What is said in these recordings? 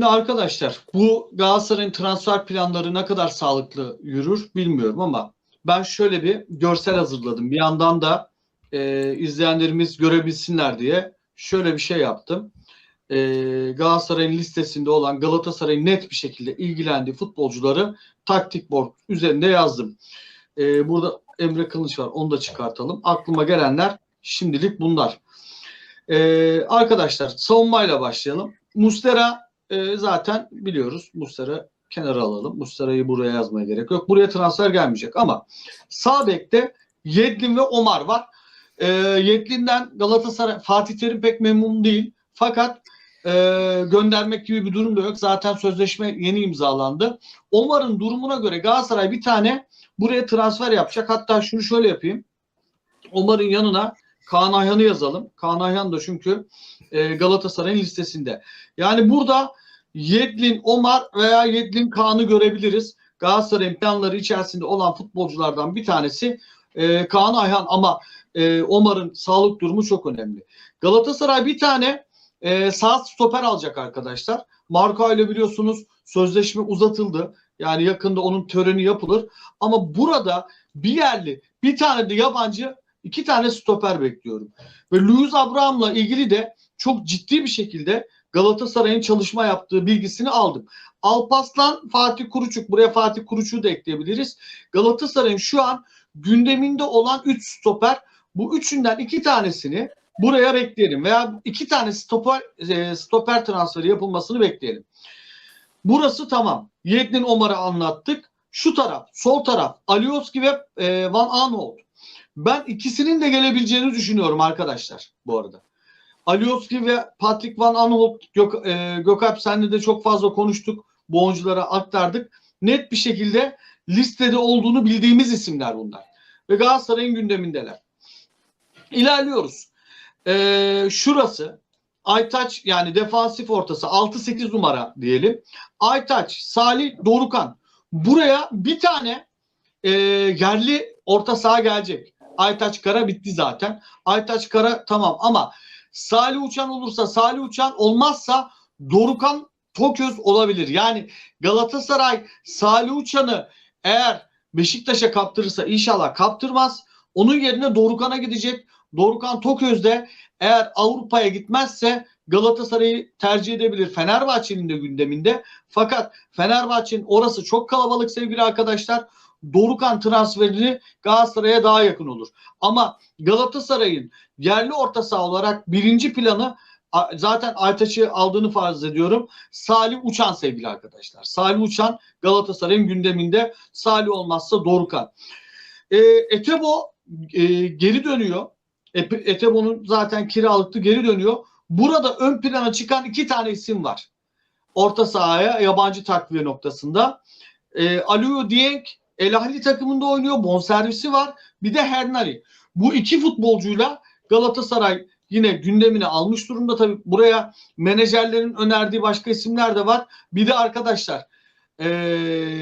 Şimdi arkadaşlar bu Galatasaray'ın transfer planları ne kadar sağlıklı yürür bilmiyorum ama ben şöyle bir görsel hazırladım. Bir yandan da e, izleyenlerimiz görebilsinler diye şöyle bir şey yaptım. E, Galatasaray'ın listesinde olan Galatasaray'ın net bir şekilde ilgilendiği futbolcuları taktik board üzerinde yazdım. E, burada Emre Kılıç var onu da çıkartalım. Aklıma gelenler şimdilik bunlar. E, arkadaşlar savunmayla başlayalım. Mustera e, zaten biliyoruz. Mustera kenara alalım. Mustera'yı buraya yazmaya gerek yok. Buraya transfer gelmeyecek ama sağ bekte Yedlin ve Omar var. E, Yedlin'den Galatasaray Fatih Terim pek memnun değil. Fakat e, göndermek gibi bir durum da yok. Zaten sözleşme yeni imzalandı. Omar'ın durumuna göre Galatasaray bir tane buraya transfer yapacak. Hatta şunu şöyle yapayım. Omar'ın yanına Kaan Ayhan'ı yazalım. Kaan Ayhan da çünkü e, Galatasaray'ın listesinde. Yani burada Yedlin Omar veya Yedlin Kaan'ı görebiliriz. Galatasaray'ın planları içerisinde olan futbolculardan bir tanesi e, Kaan Ayhan ama e, Omar'ın sağlık durumu çok önemli. Galatasaray bir tane e, sağ stoper alacak arkadaşlar. Marka ile biliyorsunuz sözleşme uzatıldı. Yani yakında onun töreni yapılır. Ama burada bir yerli, bir tane de yabancı, iki tane stoper bekliyorum. Ve Luis Abraham'la ilgili de çok ciddi bir şekilde Galatasaray'ın çalışma yaptığı bilgisini aldım. Alpaslan, Fatih Kuruçuk. Buraya Fatih Kuruçuk'u da ekleyebiliriz. Galatasaray'ın şu an gündeminde olan 3 stoper. Bu üçünden iki tanesini buraya bekleyelim. Veya iki tane stoper, e, stoper transferi yapılmasını bekleyelim. Burası tamam. Yedlin Omar'ı anlattık. Şu taraf, sol taraf Alioski ve e, Van Aanholt. Ben ikisinin de gelebileceğini düşünüyorum arkadaşlar bu arada. Alioski ve Patrick Van Aanholt Gök, e, Gökalp senle de çok fazla konuştuk. Bu oyunculara aktardık. Net bir şekilde listede olduğunu bildiğimiz isimler bunlar. Ve Galatasaray'ın gündemindeler. İlerliyoruz. E, şurası Aytaç yani defansif ortası 6-8 numara diyelim. Aytaç, Salih, Dorukan. Buraya bir tane e, yerli orta saha gelecek. Aytaç Kara bitti zaten. Aytaç Kara tamam ama Salih Uçan olursa Salih Uçan olmazsa Dorukan Toköz olabilir. Yani Galatasaray Salih Uçan'ı eğer Beşiktaş'a kaptırırsa inşallah kaptırmaz. Onun yerine Dorukan'a gidecek. Dorukan Toköz de eğer Avrupa'ya gitmezse Galatasaray'ı tercih edebilir. Fenerbahçe'nin de gündeminde. Fakat Fenerbahçe'nin orası çok kalabalık sevgili arkadaşlar. Dorukan transferini Galatasaray'a daha yakın olur. Ama Galatasaray'ın yerli orta saha olarak birinci planı zaten Aytaç'ı aldığını farz ediyorum. Salih Uçan sevgili arkadaşlar. Salih Uçan Galatasaray'ın gündeminde. Salih olmazsa Dorukan. E, Etebo e, geri dönüyor. E, Etebo'nun zaten kiralıktı geri dönüyor. Burada ön plana çıkan iki tane isim var. Orta sahaya yabancı takviye noktasında. E, Aliou Dieng El Ahly takımında oynuyor. Bonservisi var. Bir de Hernari. Bu iki futbolcuyla Galatasaray yine gündemine almış durumda. Tabii buraya menajerlerin önerdiği başka isimler de var. Bir de arkadaşlar ee,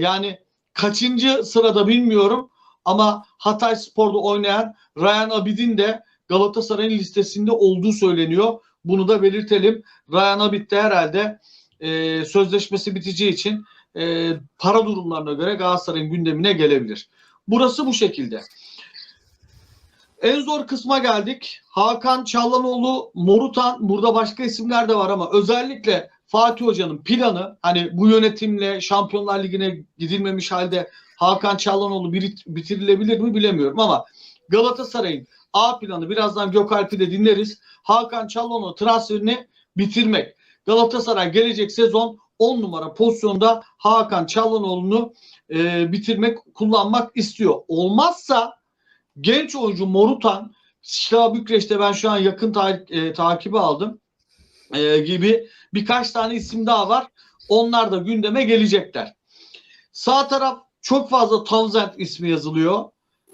yani kaçıncı sırada bilmiyorum ama Hatay Spor'da oynayan Ryan Abidin de Galatasaray'ın listesinde olduğu söyleniyor. Bunu da belirtelim. Ryan Abid de herhalde e, sözleşmesi biteceği için e, para durumlarına göre Galatasaray'ın gündemine gelebilir. Burası bu şekilde. En zor kısma geldik. Hakan Çallanoğlu, Morutan, burada başka isimler de var ama özellikle Fatih Hoca'nın planı hani bu yönetimle Şampiyonlar Ligi'ne gidilmemiş halde Hakan Çallanoğlu bitirilebilir mi bilemiyorum ama Galatasaray'ın A planı birazdan Gökalp'i de dinleriz. Hakan Çallanoğlu transferini bitirmek. Galatasaray gelecek sezon 10 numara pozisyonda Hakan Çallanoğlu'nu e, bitirmek, kullanmak istiyor. Olmazsa genç oyuncu Morutan, Şila Bükreş'te ben şu an yakın ta- e, takibi aldım e, gibi birkaç tane isim daha var. Onlar da gündeme gelecekler. Sağ taraf çok fazla Townsend ismi yazılıyor.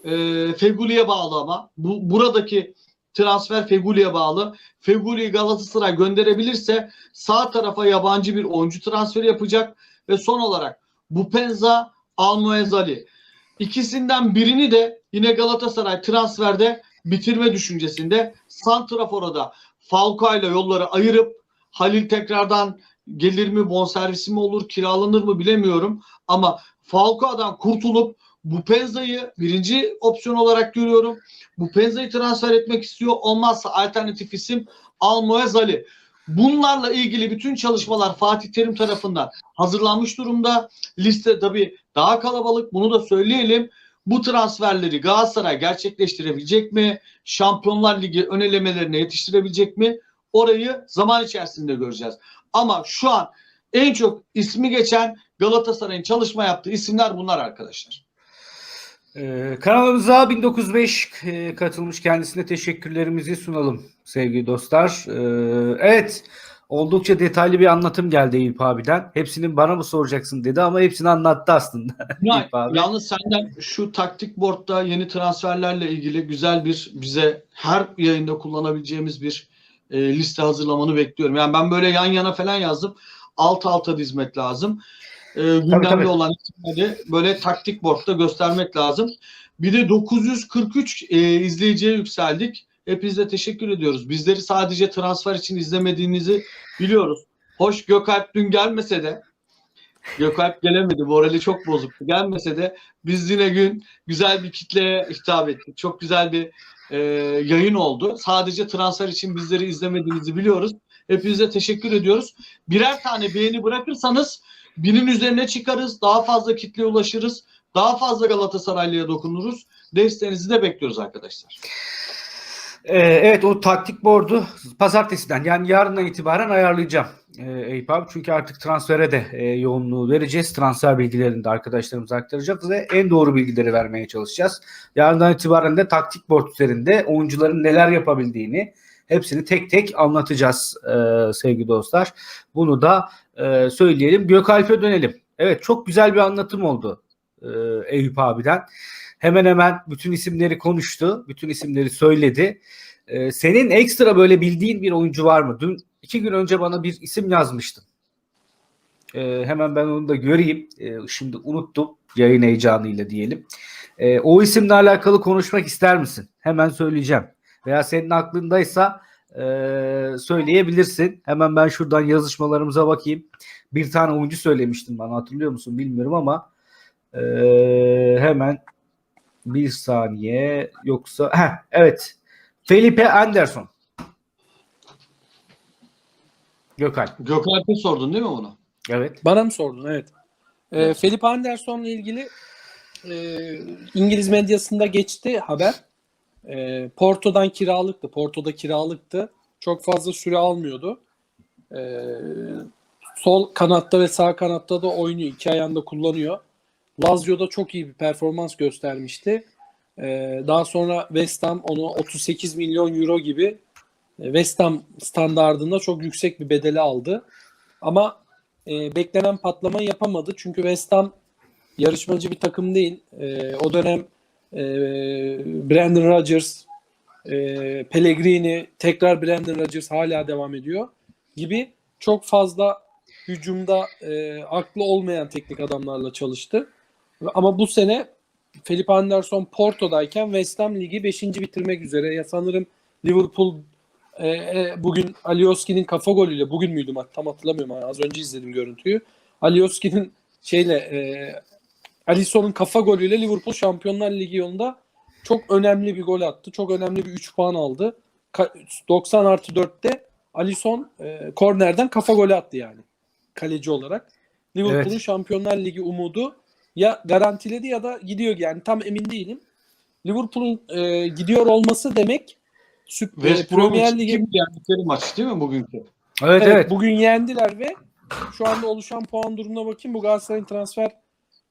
E, Feguli'ye bağlı ama. Bu, buradaki transfer Feguli'ye bağlı. Feguli'yi Galatasaray gönderebilirse sağ tarafa yabancı bir oyuncu transferi yapacak ve son olarak Bupenza Almoezali. İkisinden birini de yine Galatasaray transferde bitirme düşüncesinde. Santrafor'a da Falcao ile yolları ayırıp Halil tekrardan gelir mi, bonservisi mi olur, kiralanır mı bilemiyorum. Ama Falcao'dan kurtulup bu Penza'yı birinci opsiyon olarak görüyorum. Bu Penza'yı transfer etmek istiyor. Olmazsa alternatif isim Almoez Ali. Bunlarla ilgili bütün çalışmalar Fatih Terim tarafından hazırlanmış durumda. Liste tabii daha kalabalık. Bunu da söyleyelim. Bu transferleri Galatasaray gerçekleştirebilecek mi? Şampiyonlar Ligi ön elemelerine yetiştirebilecek mi? Orayı zaman içerisinde göreceğiz. Ama şu an en çok ismi geçen Galatasaray'ın çalışma yaptığı isimler bunlar arkadaşlar. Ee, kanalımıza 1905 e, katılmış kendisine teşekkürlerimizi sunalım sevgili dostlar. Ee, evet oldukça detaylı bir anlatım geldi Eyüp abiden. Hepsini bana mı soracaksın dedi ama hepsini anlattı aslında. Ya, yalnız senden şu taktik boardda yeni transferlerle ilgili güzel bir bize her yayında kullanabileceğimiz bir e, liste hazırlamanı bekliyorum. Yani ben böyle yan yana falan yazdım. Alt alta dizmek lazım. E, gündemde tabii. olan isimleri böyle taktik boardda göstermek lazım. Bir de 943 e, izleyiciye yükseldik. Hepinize teşekkür ediyoruz. Bizleri sadece transfer için izlemediğinizi biliyoruz. Hoş Gökalp dün gelmese de Gökalp gelemedi. Morali çok bozuktu. Gelmese de biz yine gün güzel bir kitleye hitap ettik. Çok güzel bir e, yayın oldu. Sadece transfer için bizleri izlemediğinizi biliyoruz. Hepinize teşekkür ediyoruz. Birer tane beğeni bırakırsanız binin üzerine çıkarız. Daha fazla kitleye ulaşırız. Daha fazla Galatasaraylı'ya dokunuruz. Desteğinizi de bekliyoruz arkadaşlar. Ee, evet o taktik board'u pazartesiden yani yarından itibaren ayarlayacağım ee, Eyüp abi. Çünkü artık transfere de e, yoğunluğu vereceğiz. Transfer bilgilerini de arkadaşlarımıza aktaracağız ve en doğru bilgileri vermeye çalışacağız. Yarından itibaren de taktik board üzerinde oyuncuların neler yapabildiğini hepsini tek tek anlatacağız e, sevgili dostlar. Bunu da e, söyleyelim. Gökalp'e dönelim. Evet çok güzel bir anlatım oldu e, Eyüp abiden. Hemen hemen bütün isimleri konuştu. Bütün isimleri söyledi. Ee, senin ekstra böyle bildiğin bir oyuncu var mı? Dün iki gün önce bana bir isim yazmıştın. Ee, hemen ben onu da göreyim. Ee, şimdi unuttum yayın heyecanıyla diyelim. Ee, o isimle alakalı konuşmak ister misin? Hemen söyleyeceğim. Veya senin aklındaysa e, söyleyebilirsin. Hemen ben şuradan yazışmalarımıza bakayım. Bir tane oyuncu söylemiştin bana hatırlıyor musun bilmiyorum ama e, hemen bir saniye yoksa heh, evet Felipe Anderson. Gökhan. Gökalp'e sordun değil mi bunu? Evet. Bana mı sordun? Evet. Ee, Felipe Anderson'la ilgili e, İngiliz medyasında geçti haber. E, Porto'dan kiralıktı. Porto'da kiralıktı. Çok fazla süre almıyordu. E, sol kanatta ve sağ kanatta da oynuyor. İki ayağında kullanıyor. Lazio'da çok iyi bir performans göstermişti. E, daha sonra West Ham onu 38 milyon euro gibi e, West Ham standardında çok yüksek bir bedeli aldı. Ama e, beklenen patlamayı yapamadı. Çünkü West Ham yarışmacı bir takım değil. E, o dönem e, Brandon Rodgers, e, Pellegrini, tekrar Brandon Rodgers hala devam ediyor gibi çok fazla hücumda e, aklı olmayan teknik adamlarla çalıştı. Ama bu sene Felipe Anderson Porto'dayken West Ham ligi 5. bitirmek üzere. Ya sanırım Liverpool e, e, bugün Alioski'nin kafa golüyle bugün müydü maç tam hatırlamıyorum az önce izledim görüntüyü. Alioski'nin şeyle Alisson'un kafa golüyle Liverpool Şampiyonlar Ligi yolunda çok önemli bir gol attı. Çok önemli bir 3 puan aldı. Ka- 90 artı 4'te Alisson e, kornerden kafa golü attı yani. Kaleci olarak. Liverpool'un Evet. Şampiyonlar Ligi umudu ya garantiledi ya da gidiyor yani tam emin değilim. Liverpool'un e, gidiyor olması demek Süp- e, West Premier Lig'e yendikleri maç değil mi bugünkü? Evet Evet, evet. bugün yendiler ve şu anda oluşan puan durumuna bakayım. Bu Galatasaray'ın transfer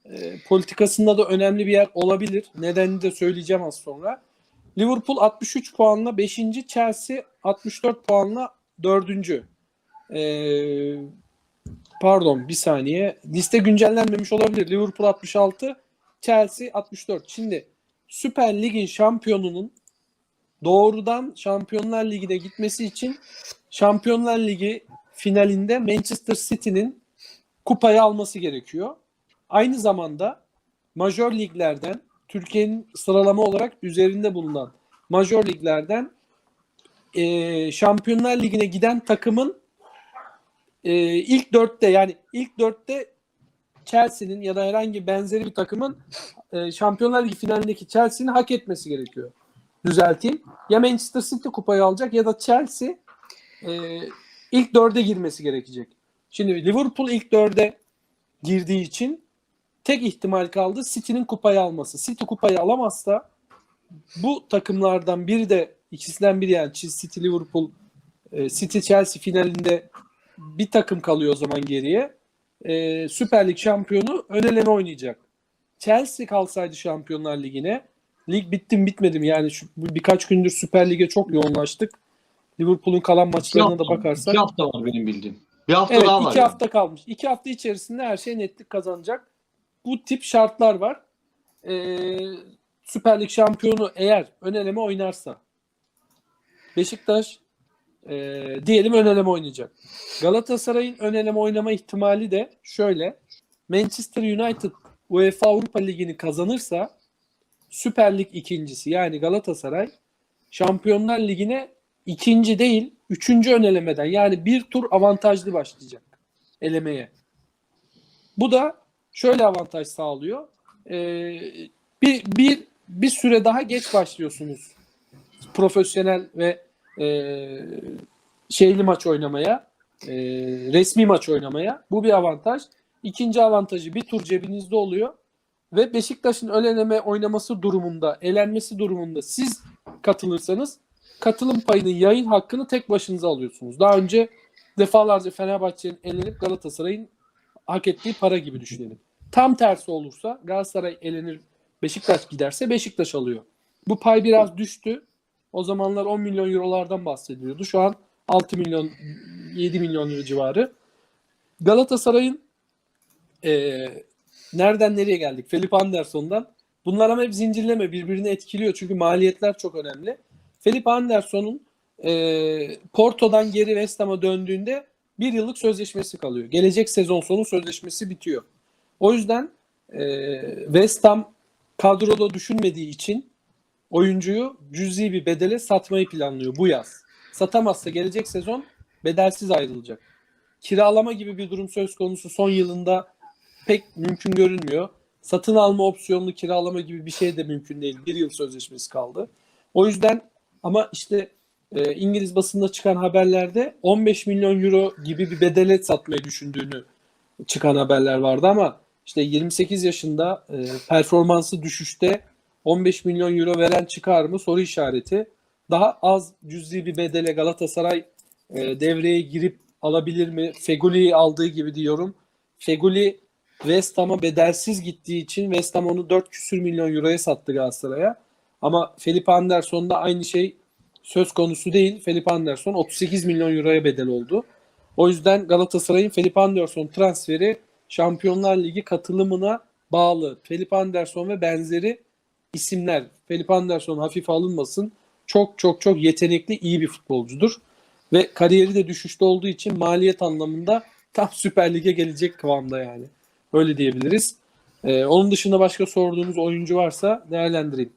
e, politikasında da önemli bir yer olabilir. Nedenini de söyleyeceğim az sonra. Liverpool 63 puanla 5. Chelsea 64 puanla 4. E, pardon bir saniye. Liste güncellenmemiş olabilir. Liverpool 66, Chelsea 64. Şimdi Süper Lig'in şampiyonunun doğrudan Şampiyonlar Ligi'ne gitmesi için Şampiyonlar Ligi finalinde Manchester City'nin kupayı alması gerekiyor. Aynı zamanda majör liglerden Türkiye'nin sıralama olarak üzerinde bulunan majör liglerden eee, Şampiyonlar Ligi'ne giden takımın e, ilk dörtte yani ilk dörtte Chelsea'nin ya da herhangi benzeri bir takımın e, Şampiyonlar Ligi finalindeki Chelsea'nin hak etmesi gerekiyor. Düzelteyim. Ya Manchester City kupayı alacak ya da Chelsea e, ilk dörde girmesi gerekecek. Şimdi Liverpool ilk dörde girdiği için tek ihtimal kaldı City'nin kupayı alması. City kupayı alamazsa bu takımlardan biri de ikisinden biri yani City Liverpool e, City Chelsea finalinde bir takım kalıyor o zaman geriye. E, Süper Lig şampiyonu ön eleme oynayacak. Chelsea kalsaydı Şampiyonlar Ligi'ne lig bitti mi bitmedi mi? Yani şu, birkaç gündür Süper Lig'e çok yoğunlaştık. Liverpool'un kalan maçlarına hafta, da bakarsak. iki hafta var benim bildiğim. Bir hafta Evet daha var. iki yani. hafta kalmış. İki hafta içerisinde her şey netlik kazanacak. Bu tip şartlar var. Ee, Süper Lig şampiyonu eğer ön eleme oynarsa Beşiktaş e, diyelim ön eleme oynayacak. Galatasaray'ın ön eleme oynama ihtimali de şöyle. Manchester United UEFA Avrupa Ligi'ni kazanırsa Süper Lig ikincisi yani Galatasaray Şampiyonlar Ligi'ne ikinci değil, üçüncü ön elemeden yani bir tur avantajlı başlayacak elemeye. Bu da şöyle avantaj sağlıyor. Ee, bir, bir, bir süre daha geç başlıyorsunuz profesyonel ve e, şeyli maç oynamaya, e, resmi maç oynamaya. Bu bir avantaj. İkinci avantajı bir tur cebinizde oluyor ve Beşiktaş'ın ön eleme oynaması durumunda, elenmesi durumunda siz katılırsanız katılım payının yayın hakkını tek başınıza alıyorsunuz. Daha önce defalarca Fenerbahçe'nin elenip Galatasaray'ın hak ettiği para gibi düşünelim. Tam tersi olursa Galatasaray elenir, Beşiktaş giderse Beşiktaş alıyor. Bu pay biraz düştü. O zamanlar 10 milyon eurolardan bahsediliyordu. Şu an 6 milyon 7 milyon euro civarı. Galatasaray'ın eee, nereden nereye geldik? Felipe Anderson'dan. Bunlar ama hep zincirleme birbirini etkiliyor çünkü maliyetler çok önemli. Felipe Anderson'un eee, Porto'dan geri West Ham'a döndüğünde bir yıllık sözleşmesi kalıyor. Gelecek sezon sonu sözleşmesi bitiyor. O yüzden eee West Ham kadroda düşünmediği için oyuncuyu cüzi bir bedele satmayı planlıyor bu yaz. Satamazsa gelecek sezon bedelsiz ayrılacak. Kiralama gibi bir durum söz konusu son yılında pek mümkün görünmüyor. Satın alma opsiyonlu kiralama gibi bir şey de mümkün değil. Bir yıl sözleşmesi kaldı. O yüzden ama işte e, İngiliz basında çıkan haberlerde 15 milyon euro gibi bir bedele satmayı düşündüğünü çıkan haberler vardı ama işte 28 yaşında e, performansı düşüşte 15 milyon euro veren çıkar mı soru işareti. Daha az cüzi bir bedele Galatasaray e, devreye girip alabilir mi? Feguli'yi aldığı gibi diyorum. Feguli West Ham'a bedelsiz gittiği için West Ham onu 4 küsür milyon euroya sattı Galatasaray'a. Ama Felipe Anderson'da aynı şey söz konusu değil. Felipe Anderson 38 milyon euroya bedel oldu. O yüzden Galatasaray'ın Felipe Anderson transferi Şampiyonlar Ligi katılımına bağlı. Felipe Anderson ve benzeri isimler. Felipe Anderson hafife alınmasın. Çok çok çok yetenekli iyi bir futbolcudur. Ve kariyeri de düşüşte olduğu için maliyet anlamında tam Süper Lig'e gelecek kıvamda yani. Öyle diyebiliriz. Ee, onun dışında başka sorduğunuz oyuncu varsa değerlendireyim.